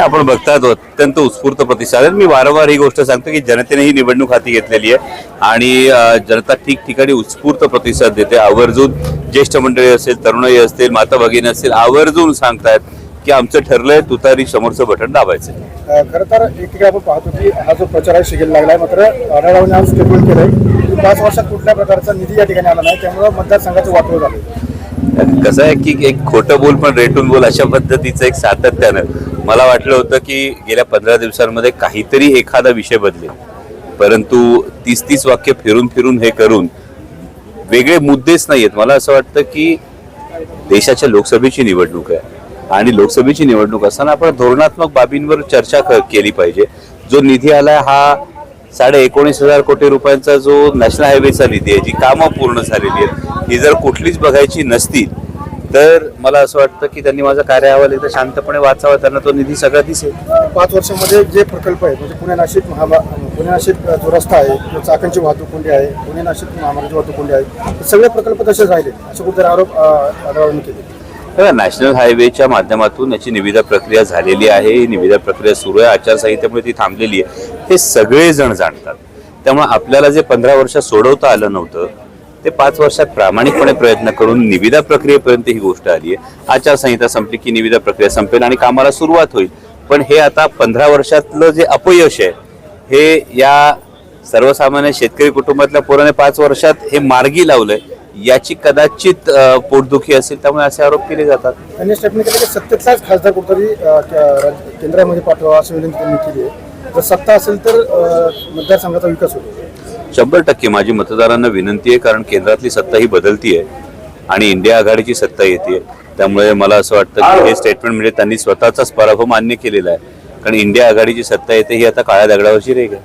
आपण बघतात अत्यंत उत्स्फूर्त प्रतिसाद आहे मी वारंवार ही गोष्ट सांगतो की जनतेने ही निवडणूक हाती घेतलेली आहे आणि जनता ठिकठिकाणी उत्स्फूर्त प्रतिसाद देते. आवर्जून ज्येष्ठ मंडळी असेल तरुणाई असतील माता भगिनी असतील आवर्जून सांगतायत की आमचं ठरलंय तुतारी समोरचं बटन दाबायचं. खरं तर एकीकडे आपण पाहतो की हा जो प्रचार आहे शिगेल लागलाय. मात्र आढळरावांनी आज स्टेटमेंट केलंय. की पाच वर्षात कुठल्या प्रकारचा निधी या ठिकाणी आला नाही. त्यामुळे मतदारसंघाचं वाटोळ झालं कसं आहे की एक खोटं बोल पण रेटून बोल अशा पद्धतीचं एक सातत्यानं मला वाटलं होतं की गेल्या पंधरा दिवसांमध्ये काहीतरी एखादा विषय बदलेल. परंतु तीस तीस वाक्य फिरून फिरून हे करून वेगळे मुद्देच नाही आहेत मला असं वाटतं की देशाच्या लोकसभेची निवडणूक आहे. आणि लोकसभेची निवडणूक असताना आपण धोरणात्मक बाबींवर चर्चा क- केली पाहिजे. जो निधी आलाय हा साडे एकोणीस हजार कोटी रुपयांचा जो नॅशनल हायवेचा निधी आहे जी कामं पूर्ण झालेली आहेत ही जर कुठलीच बघायची नसतील तर मला असं वाटतं की त्यांनी माझा कार्य अहवाल एकदा शांतपणे वाचावा. त्यांना तो निधी सगळा दिसेल. पाच वर्षामध्ये जे प्रकल्प आहेत म्हणजे पुणे नाशिक महामा पुणे नाशिक जो रस्ता आहे चाकणची वाहतूक कोंडी आहे पुणे नाशिक महामार्गाची वाहतूक कोंडी आहे सगळे प्रकल्प तसेच राहिले. असे कुठेतरी आरोप अ, आढळरावांनी केले. नॅशनल हायवेच्या माध्यमातून याची निविदा प्रक्रिया झालेली आहे. ही निविदा प्रक्रिया सुरू आहे. आचारसंहितेमुळे ती थांबलेली आहे. हे सगळेजण जाणतात. त्यामुळे आपल्याला जे पंधरा वर्षात सोडवता आलं नव्हतं ते पाच वर्षात प्रामाणिकपणे प्रयत्न करून निविदा प्रक्रियेपर्यंत ही गोष्ट आली आहे. आचारसंहिता संपली की निविदा प्रक्रिया संपेल आणि कामाला सुरुवात होईल. पण हे आता पंधरा वर्षातलं जे अपयश आहे हे या सर्वसामान्य शेतकरी कुटुंबातल्या पोराने पाच वर्षात हे मार्गी लावलंय. याची कदाचित पोटदुखी असेल त्यामुळे असे आरोप केले जातात. आणि स्टेटमेंट की सत्तेतलाच खासदार कुठेतरी केंद्रामध्ये पाठवा असं विनंती त्यांनी केली आहे. जर सत्ता असेल तर मतदारसंघाचा विकास होतो. शंभर टक्के माझी मतदारांना विनंती आहे कारण केंद्रातली सत्ता ही बदलती आहे आणि इंडिया आघाडीची सत्ता येते त्यामुळे मला असं वाटतं की हे स्टेटमेंट म्हणजे त्यांनी स्वतःचाच पराभव मान्य केलेला आहे. कारण इंडिया आघाडीची सत्ता येते ही आता काळ्या दगडावरची रेग आहे.